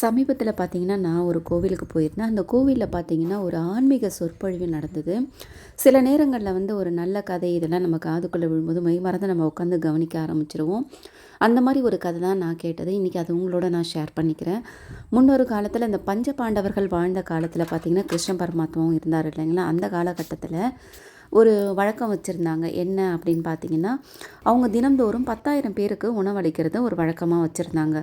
சமீபத்தில் பார்த்தீங்கன்னா நான் ஒரு கோவிலுக்கு போயிருந்தேன். அந்த கோவிலில் பார்த்தீங்கன்னா ஒரு ஆன்மீக சொற்பொழிவு நடந்தது. சில நேரங்களில் வந்து ஒரு நல்ல கதை இதெல்லாம் நம்ம காதுக்குள்ளே விழும்போது மெய் மறந்து நம்ம உட்காந்து கவனிக்க ஆரம்பிச்சிருவோம். அந்த மாதிரி ஒரு கதை தான் நான் கேட்டது. இன்றைக்கி அது உங்களோட நான் ஷேர் பண்ணிக்கிறேன். முன்னொரு காலத்தில் இந்த பஞ்ச பாண்டவர்கள் வாழ்ந்த காலத்தில் பார்த்தீங்கன்னா கிருஷ்ண பரமாத்மாவும் இருந்தார் இல்லைங்களா? அந்த காலகட்டத்தில் ஒரு வழக்கம் வச்சுருந்தாங்க. என்ன அப்படின்னு பார்த்தீங்கன்னா அவங்க தினந்தோறும் பத்தாயிரம் பேருக்கு உணவளிக்கிறது ஒரு வழக்கமாக வச்சுருந்தாங்க.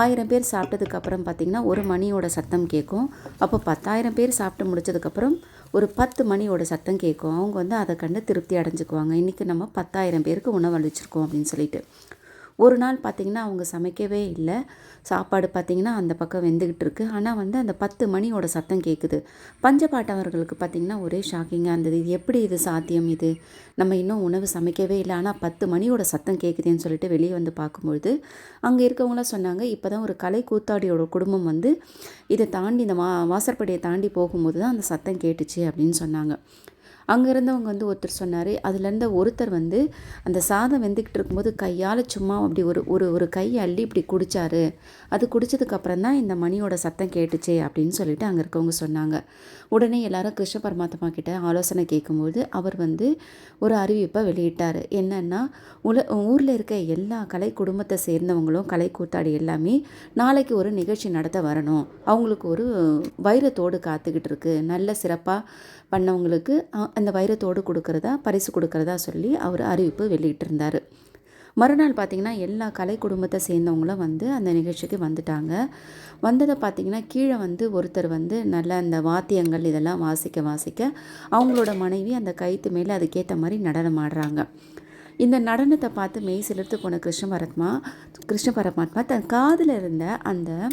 ஆயிரம் பேர் சாப்பிட்டதுக்கப்புறம் பார்த்திங்கன்னா ஒரு மணியோட சத்தம் கேட்கும் அப்போ பத்தாயிரம் பேர் சாப்பிட்டு முடிச்சதுக்கப்புறம் ஒரு பத்து மணியோட சத்தம் கேட்கும் அவங்க வந்து அதை கண்டு திருப்தி அடைஞ்சுக்குவாங்க. இன்றைக்கி நம்ம பத்தாயிரம் பேருக்கு உணவளிச்சிருக்கோம் அப்படின்னு சொல்லிட்டு. ஒரு நாள் பார்த்திங்கன்னா அவங்க சமைக்கவே இல்லை. சாப்பாடு பார்த்திங்கன்னா அந்த பக்கம் வெந்துக்கிட்டு இருக்குது ஆனால் வந்து அந்த பத்து மணியோட சத்தம் கேட்குது பஞ்சபாட்டவர்களுக்கு பார்த்திங்கன்னா ஒரே ஷாக்கிங்காக இருந்தது. இது எப்படி இது சாத்தியம் இது? நம்ம இன்னும் உணவு சமைக்கவே இல்லை. ஆனால் பத்து மணியோட சத்தம் கேட்குதுன்னு சொல்லிட்டு வெளியே வந்து பார்க்கும்பொழுது அங்கே இருக்கவங்களாம் சொன்னாங்க இப்போ தான் ஒரு கலை கூத்தாடியோட குடும்பம் வந்து இதை தாண்டி இந்த வா வாசற்படியை தாண்டி போகும்போது தான் அந்த சத்தம் கேட்டுச்சு அப்படின்னு சொன்னாங்க. அங்கே இருந்தவங்க வந்து ஒருத்தர் சொன்னார். அதுலேருந்து ஒருத்தர் வந்து அந்த சாதம் வெந்துக்கிட்டு இருக்கும்போது கையால் சும்மா அப்படி ஒரு ஒரு ஒரு கை அள்ளி இப்படி குடித்தாரு அது குடித்ததுக்கப்புறம் தான் இந்த மணியோட சத்தம் கேட்டுச்சே அப்படின்னு சொல்லிட்டு அங்கே இருக்கவங்க சொன்னாங்க. உடனே எல்லாரும் கிருஷ்ண பரமாத்மா கிட்ட ஆலோசனை கேட்கும்போது அவர் வந்து ஒரு அறிவிப்பை வெளியிட்டார். என்னென்னா உல ஊரில் இருக்க எல்லா கலை குடும்பத்தை சேர்ந்தவங்களும் கலை கூத்தாடி எல்லாமே நாளைக்கு ஒரு நிகழ்ச்சி நடத்த வரணும். அவங்களுக்கு ஒரு வைரத்தோடு காத்துக்கிட்டு இருக்கு. நல்ல சிறப்பாக பண்ணவங்களுக்கு அந்த வைரத்தோடு கொடுக்குறதா பரிசு கொடுக்கறதா சொல்லி அவர் அறிவிப்பு வெளியிட்டிருந்தார். மறுநாள் பார்த்திங்கன்னா எல்லா கலை குடும்பத்தை சேர்ந்தவங்களும் வந்து அந்த நிகழ்ச்சிக்கு வந்துட்டாங்க. வந்ததை பார்த்திங்கன்னா கீழே வந்து ஒருத்தர் வந்து நல்ல அந்த வாத்தியங்கள் இதெல்லாம் வாசிக்க வாசிக்க அவங்களோட மனைவி அந்த கைத்து மேலே அதுக்கேற்ற மாதிரி நடனம் ஆடுறாங்க. இந்த நடனத்தை பார்த்து மெய் சிலிர்த்து போன கிருஷ்ண பரத்மா கிருஷ்ண பரமாத்மா தன் காதில் இருந்த அந்த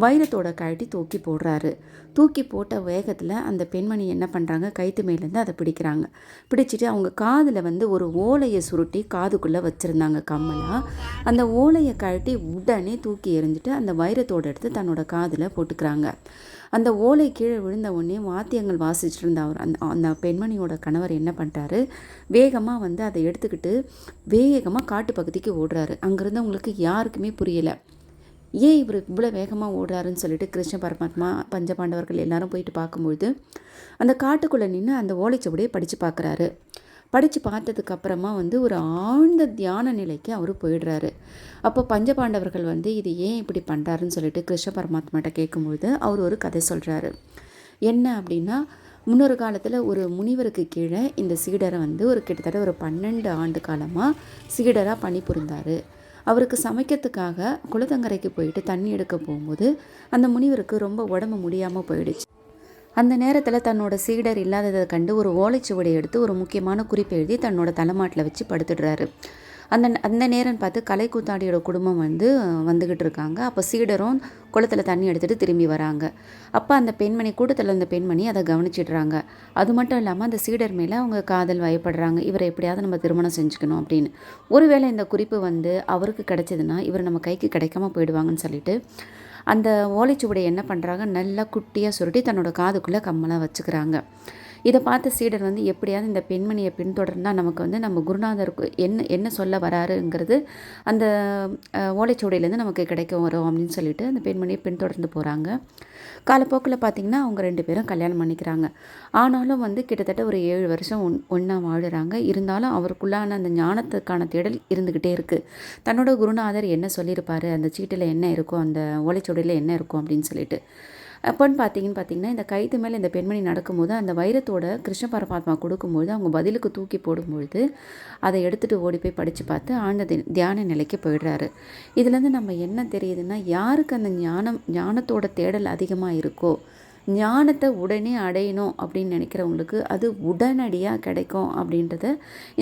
வைரத்தோட கழட்டி தூக்கி போடுறாரு. தூக்கி போட்ட வேகத்தில் அந்த பெண்மணி என்ன பண்ணுறாங்க கைத்து மேலேருந்து அதை பிடிக்கிறாங்க. பிடிச்சிட்டு அவங்க காதில் வந்து ஒரு ஓலையை சுருட்டி காதுக்குள்ளே வச்சுருந்தாங்க கம்மலாக அந்த ஓலையை கழட்டி உடனே தூக்கி எறிஞ்சிட்டு அந்த வைரத்தோடு எடுத்து தன்னோட காதில் போட்டுக்கிறாங்க. அந்த ஓலை கீழே விழுந்த உடனே வாத்தியங்கள் வாசிச்சுட்டு இருந்த அவர் அந்த அந்த பெண்மணியோட கணவர் என்ன பண்ணிட்டாரு? வேகமாக வந்து அதை எடுத்துக்கிட்டு வேகமாக காட்டு பகுதிக்கு ஓடுறாரு. அங்கேருந்தவங்களுக்கு யாருக்குமே புரியலை. ஏன் இவர் இவ்வளோ வேகமாக ஓடுறாருன்னு சொல்லிட்டு கிருஷ்ண பரமாத்மா பஞ்சபாண்டவர்கள் எல்லாரும் போயிட்டு பார்க்கும்பொழுது அந்த காட்டுக்குள்ளே நின்று அந்த ஓலைச்சுவடியை படித்து பார்க்குறாரு. படித்து பார்த்ததுக்கப்புறமா வந்து ஒரு ஆழ்ந்த தியான நிலைக்கு அவர் போயிடுறாரு. அப்போ பஞ்சபாண்டவர்கள் வந்து இது ஏன் இப்படி பண்ணுறாருன்னு சொல்லிட்டு கிருஷ்ண பரமாத்மாட்ட கேட்கும்பொழுது அவர் ஒரு கதை சொல்கிறாரு என்ன அப்படின்னா முன்னொரு காலத்தில் ஒரு முனிவருக்கு கீழே இந்த சீடரை வந்து ஒரு கிட்டத்தட்ட ஒரு பன்னெண்டு ஆண்டு காலமாக சீடராக பணிபுரிந்தார் அவருக்கு சமைக்கிறதுக்காக குளத்தங்கரைக்கு போயிட்டு தண்ணி எடுக்க போகும்போது அந்த முனிவருக்கு ரொம்ப உடம்பு முடியாமல் போயிடுச்சு. அந்த நேரத்தில் தன்னோட சீடர் இல்லாததை கண்டு ஒரு ஓலைச்சுவடை எடுத்து ஒரு முக்கியமான குறிப்பை எழுதி தன்னோட தலைமாட்டில் வச்சு படுத்துடுறாரு. அந்த அந்த நேரம் பார்த்து கலை கூத்தாடியோட குடும்பம் வந்து வந்துக்கிட்டு இருக்காங்க அப்போ சீடரும் குளத்தில் தண்ணி எடுத்துகிட்டு திரும்பி வராங்க. அப்போ அந்த பெண்மணி கூட்டத்தில் இருந்த பெண்மணி அதை கவனிச்சிடுறாங்க. அது மட்டும் இல்லாமல் அந்த சீடர் மேலே அவங்க காதல் வயப்படுறாங்க. இவரை எப்படியாவது நம்ம திருமணம் செஞ்சுக்கணும் அப்படின்னு. ஒருவேளை இந்த குறிப்பு வந்து அவருக்கு கிடைச்சதுன்னா இவர் நம்ம கைக்கு கிடைக்காம போயிடுவாங்கன்னு சொல்லிட்டு அந்த ஓலைச்சுவடை என்ன பண்ணுறாங்க நல்லா குட்டியாக சுருட்டி தன்னோட காதுக்குள்ளே கம்மலாக வச்சுக்கிறாங்க. இதை பார்த்த சீடர் வந்து எப்படியாவது இந்த பெண்மணியை பின்தொடர்ந்தால் நமக்கு வந்து நம்ம குருநாதருக்கு என்ன என்ன சொல்ல வராருங்கிறது அந்த ஓலைச்சுவடையிலேருந்து நமக்கு கிடைக்க வரும் அப்படின்னு சொல்லிட்டு அந்த பெண்மணியை பின்தொடர்ந்து போகிறாங்க காலப்போக்கில் பார்த்திங்கன்னா அவங்க ரெண்டு பேரும் கல்யாணம் பண்ணிக்கிறாங்க. ஆனாலும் வந்து கிட்டத்தட்ட ஒரு ஏழு வருஷம் ஒன் ஒன்றா வாழுறாங்க. இருந்தாலும் அவருக்குள்ளான அந்த ஞானத்துக்கான தேடல் இருந்துக்கிட்டே இருக்குது தன்னோட குருநாதர் என்ன சொல்லியிருப்பார்? அந்த சீட்டில் என்ன இருக்கும் அந்த ஓலைச்சுவடையில் என்ன இருக்கும் அப்படின்னு சொல்லிட்டு. அப்போன்னு பார்த்தீங்கன்னு பார்த்தீங்கன்னா இந்த கைத்து மேலே இந்த பெண்மணி நடக்கும்போது அந்த வைரத்தோட கிருஷ்ண பரமாத்மா கொடுக்கும்பொழுது அவங்க பதிலுக்கு தூக்கி போடும்பொழுது அதை எடுத்துகிட்டு ஓடி போய் படித்து பார்த்து ஆழ்ந்த தியான நிலைக்கு போயிடுறாரு. இதுலேருந்து நம்ம என்ன தெரியுதுன்னா யாருக்கு அந்த ஞானம் ஞானத்தோட தேடல் அதிகமாக இருக்கோ ஞானத்தை உடனே அடையணும் அப்படின்னு நினைக்கிறவங்களுக்கு அது உடனடியாக கிடைக்கும் அப்படின்றத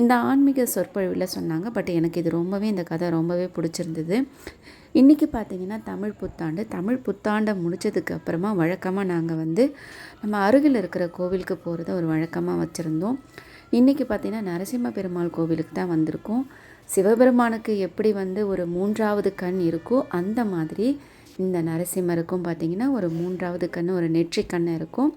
இந்த ஆன்மீக சொற்பொழிவில் சொன்னாங்க. பட் எனக்கு இது ரொம்பவே இந்த கதை ரொம்பவே பிடிச்சிருந்தது. இன்றைக்கி பார்த்திங்கன்னா தமிழ் புத்தாண்டு. தமிழ் புத்தாண்டை முடித்ததுக்கு அப்புறமா வழக்கமாக நாங்கள் வந்து நம்ம அருகில் இருக்கிற கோவிலுக்கு போகிறத ஒரு வழக்கமாக வச்சுருந்தோம். இன்றைக்கி பார்த்திங்கன்னா நரசிம்ம பெருமாள் கோவிலுக்கு தான் வந்திருக்கோம். சிவபெருமானுக்கு எப்படி வந்து ஒரு மூன்றாவது கண் இருக்கோ அந்த மாதிரி இந்த நரசிம்மருக்கும் பார்த்திங்கன்னா ஒரு மூன்றாவது கண் ஒரு நெற்றி கண் இருக்கும்.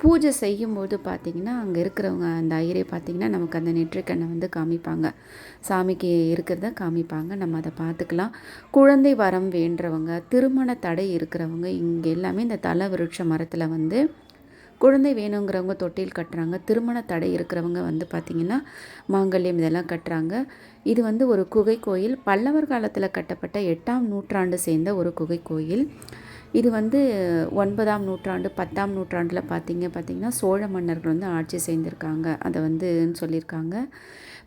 பூஜை செய்யும்போது பார்த்திங்கன்னா அங்கே இருக்கிறவங்க அந்த ஐயரை பார்த்திங்கன்னா நமக்கு அந்த நெற்றிக்கண்ணை வந்து காமிப்பாங்க. சாமிக்கு இருக்கிறத காமிப்பாங்க. நம்ம அதை பார்த்துக்கலாம். குழந்தை வரம் வேண்டுறவங்க திருமண தடை இருக்கிறவங்க இங்கே எல்லாமே இந்த தலை விருட்ச மரத்தில் வந்து குழந்தை வேணுங்கிறவங்க தொட்டில் கட்டுறாங்க. திருமண தடை இருக்கிறவங்க வந்து பார்த்திங்கன்னா மாங்கல்யம் இதெல்லாம் கட்டுறாங்க. இது வந்து ஒரு குகை கோயில். பல்லவர் காலத்தில் கட்டப்பட்ட எட்டாம் நூற்றாண்டு சேர்ந்த ஒரு குகை கோயில். இது வந்து ஒன்பதாம் நூற்றாண்டு பத்தாம் நூற்றாண்டில் பார்த்தீங்க பார்த்திங்கன்னா சோழ மன்னர்கள் வந்து ஆட்சி செய்திருக்காங்க. அதை வந்து சொல்லியிருக்காங்க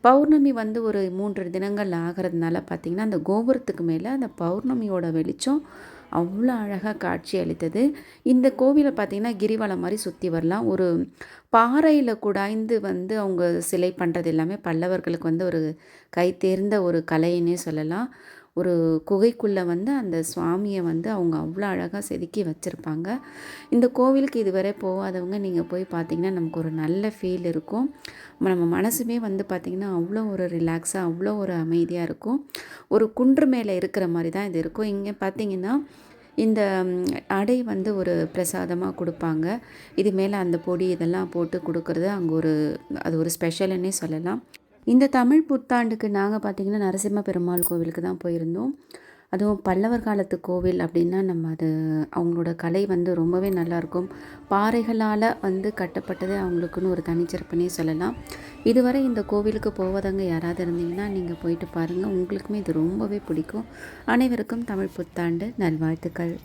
பௌர்ணமி வந்து ஒரு மூன்று தினங்கள் ஆகிறதுனால பார்த்திங்கன்னா அந்த கோபுரத்துக்கு மேலே அந்த பௌர்ணமியோட வெளிச்சம் அவ்வளோ அழகாக காட்சி அளித்தது. இந்த கோவிலை பார்த்திங்கன்னா கிரிவலம் மாதிரி சுற்றி வரலாம். ஒரு பாறையில் குடாய்ந்து வந்து அவங்க சிலை பண்ணுறது எல்லாமே பல்லவர்களுக்கு வந்து ஒரு கை தேர்ந்த ஒரு கலைன்னே சொல்லலாம். ஒரு குகைக்குள்ளே வந்து அந்த சுவாமியை வந்து அவங்க அவ்வளோ அழகாக செதுக்கி வச்சுருப்பாங்க. இந்த கோவிலுக்கு இதுவரை போகாதவங்க நீங்கள் போய் பார்த்தீங்கன்னா நமக்கு ஒரு நல்ல ஃபீல் இருக்கும். நம்ம மனசுமே வந்து பார்த்திங்கன்னா அவ்வளோ ஒரு ரிலாக்ஸாக அவ்வளோ ஒரு அமைதியாக இருக்கும். ஒரு குன்று மேலே இருக்கிற மாதிரி தான் இது இருக்கும். இங்கே பார்த்தீங்கன்னா இந்த அடை வந்து ஒரு பிரசாதமாக கொடுப்பாங்க. இது மேலே அந்த பொடி இதெல்லாம் போட்டு கொடுக்கறது அங்கே ஒரு அது ஒரு ஸ்பெஷல்னே சொல்லலாம். இந்த தமிழ் புத்தாண்டுக்கு நாங்கள் பார்த்திங்கன்னா நரசிம்ம பெருமாள் கோவிலுக்கு தான் போயிருந்தோம். அதுவும் பல்லவர் காலத்து கோவில் அப்படின்னா நம்ம அது அவங்களோட கலை வந்து ரொம்பவே நல்லாயிருக்கும் பாறைகளால் வந்து கட்டப்பட்டது அவங்களுக்குன்னு ஒரு தனிச்சிறப்புனே சொல்லலாம். இதுவரை இந்த கோவிலுக்கு போவதங்க யாராவது இருந்தீங்கன்னா நீங்கள் போயிட்டு பாருங்கள் உங்களுக்குமே இது ரொம்பவே பிடிக்கும். அனைவருக்கும் தமிழ் புத்தாண்டு நல்வாழ்த்துக்கள்.